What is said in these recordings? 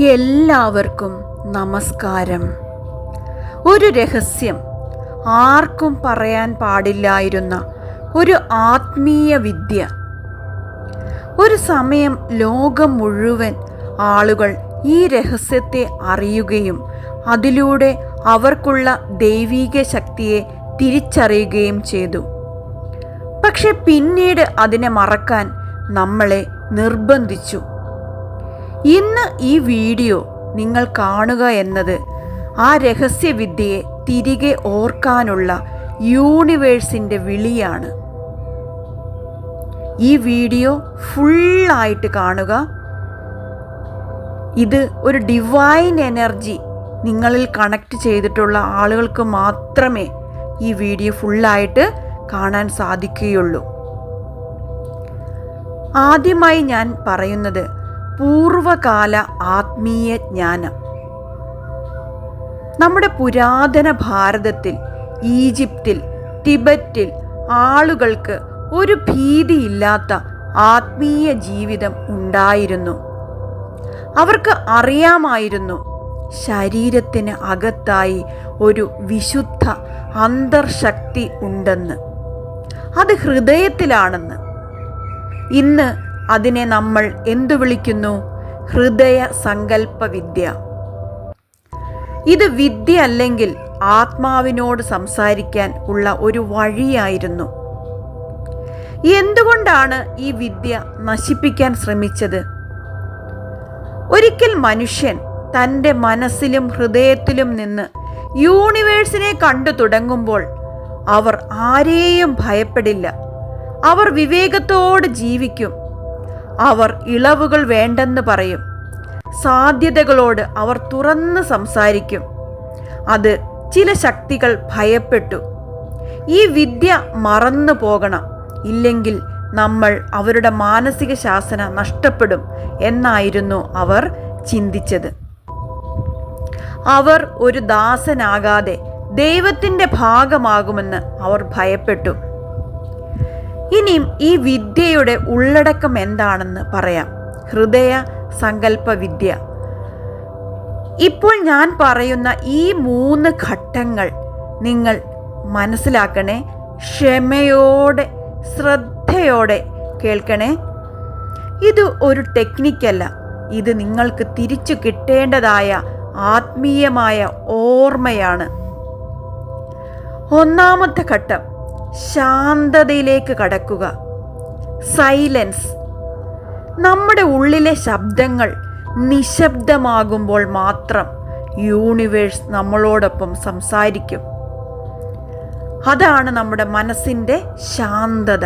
എല്ലാവർക്കും നമസ്കാരം. ഒരു രഹസ്യം. ആർക്കും പറയാൻ പാടില്ലായിരുന്ന ഒരു ആത്മീയ വിദ്യ. ഒരു സമയം ലോകം മുഴുവൻ ആളുകൾ ഈ രഹസ്യത്തെ അറിയുകയും അതിലൂടെ അവർക്കുള്ള ദൈവീക ശക്തിയെ തിരിച്ചറിയുകയും ചെയ്തു. പക്ഷെ പിന്നീട് അതിനെ മറക്കാൻ നമ്മളെ നിർബന്ധിച്ചു. ഇന്ന് ഈ വീഡിയോ നിങ്ങൾ കാണുക എന്നത് ആ രഹസ്യവിദ്യയെ തിരികെ ഓർക്കാനുള്ള യൂണിവേഴ്സിന്റെ വിളിയാണ്. ഈ വീഡിയോ ഫുള്ളായിട്ട് കാണുക. ഇത് ഒരു ഡിവൈൻ എനർജി നിങ്ങളിൽ കണക്ട് ചെയ്തിട്ടുള്ള ആളുകൾക്ക് മാത്രമേ ഈ വീഡിയോ ഫുള്ളായിട്ട് കാണാൻ സാധിക്കുകയുള്ളൂ. ആദ്യമായി ഞാൻ പറയുന്നത് പൂർവകാല ആത്മീയ ജ്ഞാനം. നമ്മുടെ പുരാതന ഭാരതത്തിൽ ഈജിപ്തിൽ ടിബറ്റിൽ ആളുകൾക്ക് ഒരു ഭീതിയില്ലാത്ത ആത്മീയ ജീവിതം ഉണ്ടായിരുന്നു. അവർക്ക് അറിയാമായിരുന്നു ശരീരത്തിന് അകത്തായി ഒരു വിശുദ്ധ അന്തർശക്തി ഉണ്ടെന്ന്. അത് ഹൃദയത്തിലാണെന്ന്. ഇന്ന് അതിനെ നമ്മൾ എന്തു വിളിക്കുന്നു? ഹൃദയ സങ്കല്പ വിദ്യ ഇത് വിദ്യ അല്ലെങ്കിൽ ആത്മാവിനോട് സംസാരിക്കാൻ ഉള്ള ഒരു വഴിയായിരുന്നു. എന്തുകൊണ്ടാണ് ഈ വിദ്യ നശിപ്പിക്കാൻ ശ്രമിച്ചത്? ഒരിക്കൽ മനുഷ്യൻ തന്റെ മനസ്സിലും ഹൃദയത്തിലും നിന്ന് യൂണിവേഴ്സിനെ കണ്ടു തുടങ്ങുമ്പോൾ അവർ ആരെയും ഭയപ്പെടില്ല. അവർ വിവേകത്തോട് ജീവിക്കും. അവർ ഇളവുകൾ വേണ്ടെന്ന് പറയും. സാധ്യതകളോട് അവർ തുറന്ന് സംസാരിക്കും. അത് ചില ശക്തികൾ ഭയപ്പെട്ടു. ഈ വിദ്യ മറന്നു പോകണം. ഇല്ലെങ്കിൽ നമ്മൾ അവരുടെ മാനസിക ശാസന നഷ്ടപ്പെടും എന്നായിരുന്നു അവർ ചിന്തിച്ചത്. അവർ ഒരു ദാസനാകാതെ ദൈവത്തിന്റെ ഭാഗമാകുമെന്ന് അവർ ഭയപ്പെട്ടു. ഇനിയും ഈ വിദ്യയുടെ ഉള്ളടക്കം എന്താണെന്ന് പറയാം. ഹൃദയ സങ്കല്പ വിദ്യ ഇപ്പോൾ ഞാൻ പറയുന്ന ഈ മൂന്ന് ഘട്ടങ്ങൾ നിങ്ങൾ മനസ്സിലാക്കണേ. ക്ഷമയോടെ ശ്രദ്ധയോടെ കേൾക്കണേ. ഇത് ഒരു ടെക്നിക്കല്ല. ഇത് നിങ്ങൾക്ക് തിരിച്ചു കിട്ടേണ്ടതായ ആത്മീയമായ ഓർമ്മയാണ്. ഒന്നാമത്തെ ഘട്ടം. ശാന്തതയിലേക്ക് കടക്കുക. സൈലൻസ് നമ്മുടെ ഉള്ളിലെ ശബ്ദങ്ങൾ നിശബ്ദമാകുമ്പോൾ മാത്രം യൂണിവേഴ്സ് നമ്മളോടൊപ്പം സംസാരിക്കും. അതാണ് നമ്മുടെ മനസ്സിന്റെ ശാന്തത.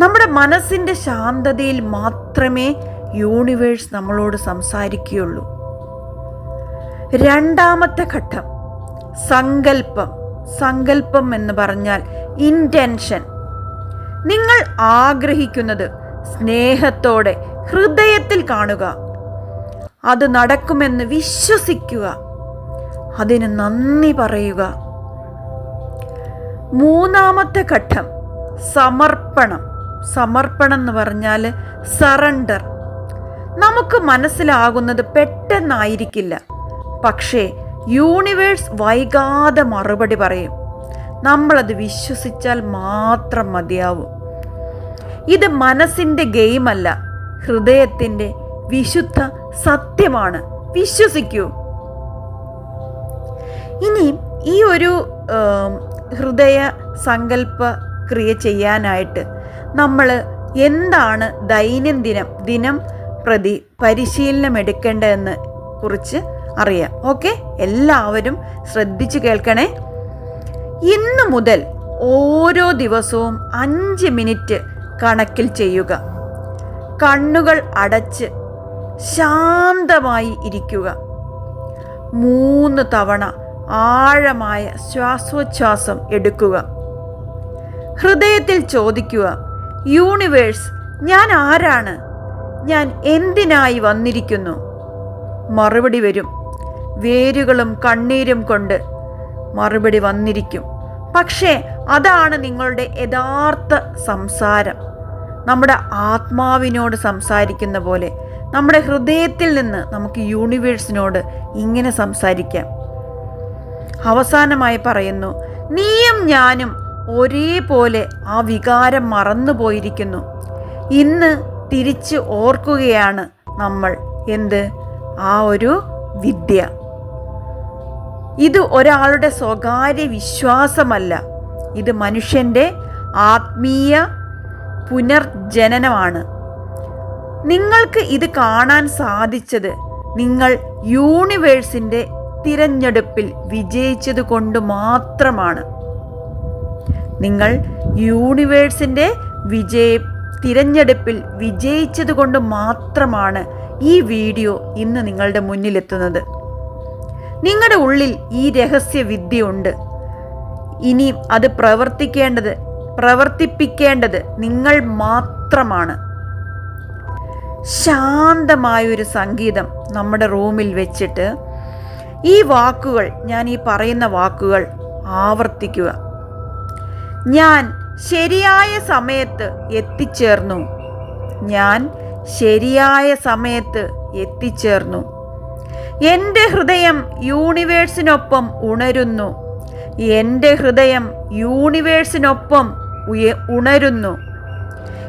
നമ്മുടെ മനസ്സിന്റെ ശാന്തതയിൽ മാത്രമേ യൂണിവേഴ്സ് നമ്മളോട് സംസാരിക്കുകയുള്ളൂ. രണ്ടാമത്തെ ഘട്ടം സങ്കല്പം. സങ്കല്പം എന്ന് പറഞ്ഞാൽ ഇന്റൻഷൻ നിങ്ങൾ ആഗ്രഹിക്കുന്നത് സ്നേഹത്തോടെ ഹൃദയത്തിൽ കാണുക. അത് നടക്കുമെന്ന് വിശ്വസിക്കുക. അതിന് നന്ദി പറയുക. മൂന്നാമത്തെ ഘട്ടം സമർപ്പണം. സമർപ്പണം എന്ന് പറഞ്ഞാൽ സറണ്ടർ നമുക്ക് മനസ്സിലാകുന്നത് പെട്ടെന്നായിരിക്കില്ല. പക്ഷേ യൂണിവേഴ്സ് വൈകാതെ മറുപടി പറയും. നമ്മളത് വിശ്വസിച്ചാൽ മാത്രം മതിയാവും. ഇത് മനസ്സിന്റെ ഗെയിമല്ല ഹൃദയത്തിന്റെ വിശുദ്ധ സത്യമാണ്. വിശ്വസിക്കൂ. ഇനി ഈ ഒരു ഹൃദയ സങ്കല്പ ക്രിയ ചെയ്യാനായിട്ട് നമ്മൾ എന്താണ് ദൈനംദിനം ദിനം പ്രതി പരിശീലനം എടുക്കേണ്ടതെന്ന് കുറിച്ച് അറിയാം. ഓക്കെ എല്ലാവരും ശ്രദ്ധിച്ച് കേൾക്കണേ. ഇന്ന് മുതൽ ഓരോ ദിവസവും അഞ്ച് മിനിറ്റ് കണക്കിൽ ചെയ്യുക. കണ്ണുകൾ അടച്ച് ശാന്തമായി ഇരിക്കുക. മൂന്ന് തവണ ആഴമായ ശ്വാസോച്ഛ്വാസം എടുക്കുക. ഹൃദയത്തിൽ ചോദിക്കുക യൂണിവേഴ്സ് ഞാൻ ആരാണ്? ഞാൻ എന്തിനായി വന്നിരിക്കുന്നു? മറുപടി വരും. വേരുകളും കണ്ണീരും കൊണ്ട് മറുപടി വന്നിരിക്കും. പക്ഷേ അതാണ് നിങ്ങളുടെ യഥാർത്ഥ സംസാരം. നമ്മുടെ ആത്മാവിനോട് സംസാരിക്കുന്ന പോലെ നമ്മുടെ ഹൃദയത്തിൽ നിന്ന് നമുക്ക് യൂണിവേഴ്സിനോട് ഇങ്ങനെ സംസാരിക്കാം. അവസാനമായി പറയുന്നു നീയും ഞാനും ഒരേപോലെ ആ വികാരം മറന്നു പോയിരിക്കുന്നു ഇന്ന് തിരിച്ച് ഓർക്കുകയാണ് നമ്മൾ. എന്ത്? ആ ഒരു വിദ്യ. ഇത് ഒരാളുടെ സ്വകാര്യ വിശ്വാസമല്ല. ഇത് മനുഷ്യന്റെ ആത്മീയ പുനർജനനമാണ്. നിങ്ങൾക്ക് ഇത് കാണാൻ സാധിച്ചത് നിങ്ങൾ യൂണിവേഴ്സിന്റെ തിരഞ്ഞെടുപ്പിൽ വിജയിച്ചത് കൊണ്ട് മാത്രമാണ്. നിങ്ങൾ യൂണിവേഴ്സിന്റെ വിജയ തിരഞ്ഞെടുപ്പിൽ വിജയിച്ചത് കൊണ്ട് മാത്രമാണ് ഈ വീഡിയോ ഇന്ന് നിങ്ങളുടെ മുന്നിലെത്തുന്നത്. നിങ്ങളുടെ ഉള്ളിൽ ഈ രഹസ്യ വിദ്യയുണ്ട് ഇനി അത് പ്രവർത്തിക്കേണ്ടത് പ്രവർത്തിപ്പിക്കേണ്ടത് നിങ്ങൾ മാത്രമാണ്. ശാന്തമായൊരു സംഗീതം നമ്മുടെ റൂമിൽ വെച്ചിട്ട് ഈ വാക്കുകൾ ഞാൻ ഈ പറയുന്ന വാക്കുകൾ ആവർത്തിക്കുക. ഞാൻ ശരിയായ സമയത്ത് എത്തിച്ചേർന്നു. ഞാൻ ശരിയായ സമയത്ത് എത്തിച്ചേർന്നു. എന്റെ ഹൃദയം യൂണിവേഴ്സിനൊപ്പം ഉണരുന്നു. എന്റെ ഹൃദയം യൂണിവേഴ്സിനൊപ്പം ഉണരുന്നു.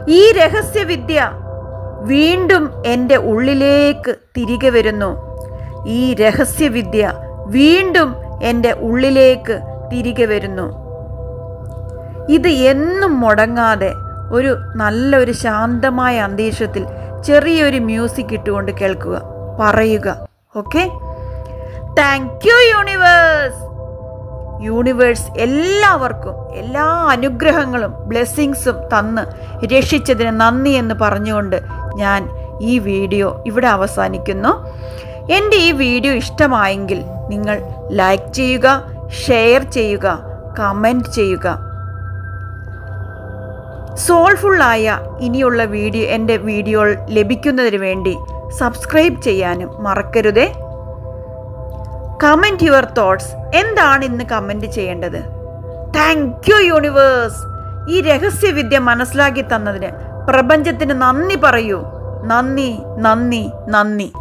ഈ രഹസ്യവിദ്യ വീണ്ടും എന്റെ ഉള്ളിലേക്ക് തിരികെ വരുന്നു. ഈ രഹസ്യവിദ്യ വീണ്ടും എന്റെ ഉള്ളിലേക്ക് തിരികെ വരുന്നു. ഇത് എന്നും മുടങ്ങാതെ ഒരു നല്ലൊരു ശാന്തമായ അന്തരീക്ഷത്തിൽ ചെറിയൊരു മ്യൂസിക് ഇട്ടുകൊണ്ട് കേൾക്കുക പറയുക. Okay? Thank you universe universe എല്ലാവർക്കും എല്ലാ അനുഗ്രഹങ്ങളും ബ്ലെസ്സിങ്സും തന്ന് രക്ഷിച്ചതിന് നന്ദി എന്ന് പറഞ്ഞുകൊണ്ട് ഞാൻ ഈ വീഡിയോ ഇവിടെ അവസാനിക്കുന്നു. എന്റെ ഈ വീഡിയോ ഇഷ്ടമായെങ്കിൽ നിങ്ങൾ ലൈക്ക് ചെയ്യുക ഷെയർ ചെയ്യുക കമന്റ് ചെയ്യുക. സോൾഫുള്ളായ ഇനിയുള്ള വീഡിയോ എന്റെ വീഡിയോ ലഭിക്കുന്നതിന് വേണ്ടി സബ്സ്ക്രൈബ് ചെയ്യാനും മറക്കരുതേ. കമന്റ് യുവർ തോട്ട്സ് എന്താണ് ഇന്ന് കമന്റ് ചെയ്യേണ്ടത്? താങ്ക് യു യൂണിവേഴ്സ് ഈ രഹസ്യവിദ്യ മനസ്സിലാക്കി തന്നതിന് പ്രപഞ്ചത്തിന് നന്ദി പറയൂ. നന്ദി നന്ദി നന്ദി.